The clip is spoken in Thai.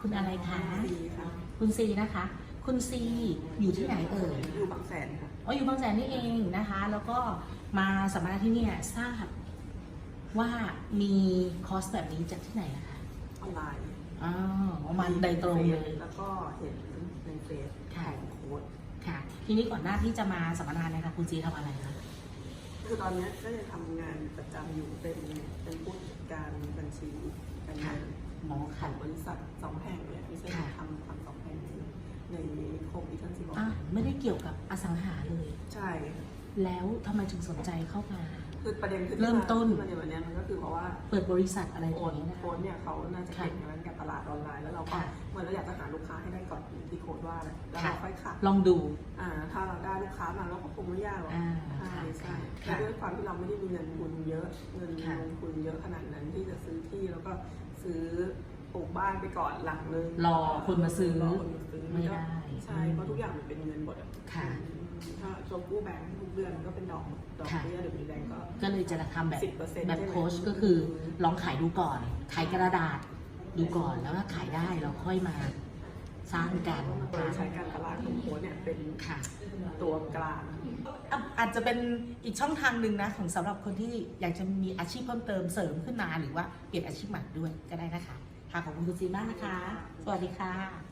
คุณอะไรคะดีค่ะคุณซีนะคะ คุณซีอยู่ที่ไหนเอ่ยอยู่บางแสนค่ะ อ๋ออยู่บางแสนนี่เองนะคะ แล้วก็มาสัมมนาที่เนี่ยทราบว่ามีคอร์สแบบนี้จากที่ไหนนะคะออนไลน์อ๋อมาโดยตรงเลย แล้วก็เห็นในเฟซค่ะของโค้ดค่ะ ทีนี้ก่อนหน้าที่จะมาสัมมนาเนี่ยค่ะคุณซีทำอะไรคะ คือตอนนี้ก็ยังทำงานประจำอยู่เป็นเป็นผู้จัดการบัญชีการเงิน หมอขค่ะองบริษัทสองแห่งเนี่ยไม่ใช่ค่ะทำทำสองแห่งในโคมอีทันซิบอกอะไม่ได้เกี่ยวกับอสังหาเลย ใช่ค่ะแล้วทำไมถึงสนใจเข้ามา คือประเด็นคือเริ่มต้นที่าที่มาในวันเนี้ยมันก็คือเพราะว่าเปิดบริษัทอะไรอโค้ย่าดงนี้ยนะคะโค้ดเนี่ยเขาน่าจะเก่งในเรื่องการตลาดออนไลน์แล้วเราก็ค่ะเหมือนเราอยากจะหาลูกค้าให้ได้ก่อนที่โค้ดว่าแหละแล้วค่ะเราค่อยขายลองดูอ่าถ้าเราได้ลูกค้ามาเราก็คงไม่ยากหรอกอ่าใช่ใช่ ค่ะแล้วด้วยความที่เราไม่ได้มีเงินทุนเยอะ เงินค่ะลงทุนเยอะขนาดนั้นที่จะซื้อที่แล้วก็ซื้อปลูกบ้านไปก่อนหลังนึงรอคนมาซื้อรอคนมาซื้อไม่ได้ใช่เพราะทุกอย่างมันเป็นเงินหมดอะค่ะถ้าเรากู้แบงค์ทุกเดือนมันก็เป็นดอกดอกค่ะเบี้ยหรือมีแบงก์ก็ก็เลยจะทำแบบ10%แบบใช่ไหมโค้ชก็คือลองขายดูก่อน ขายกระดาษดูก่อนแล้วถ้าขายได้เราค่อยมาสร้างกันโดยใช้การตลาดของโค้ดเนี่ยเป็นค่ะตัวกลาง อาจจะเป็นอีกช่องทางหนึ่งนะของสำหรับคนที่อยากจะมีอาชีพเพิ่มเติมเสริมขึ้นมาหรือว่าเปลี่ยนอาชีพใหม่ด้วยก็ได้นะคะค่ะขอบคุณคุณจีมากนะคะ สวัสดีค่ะ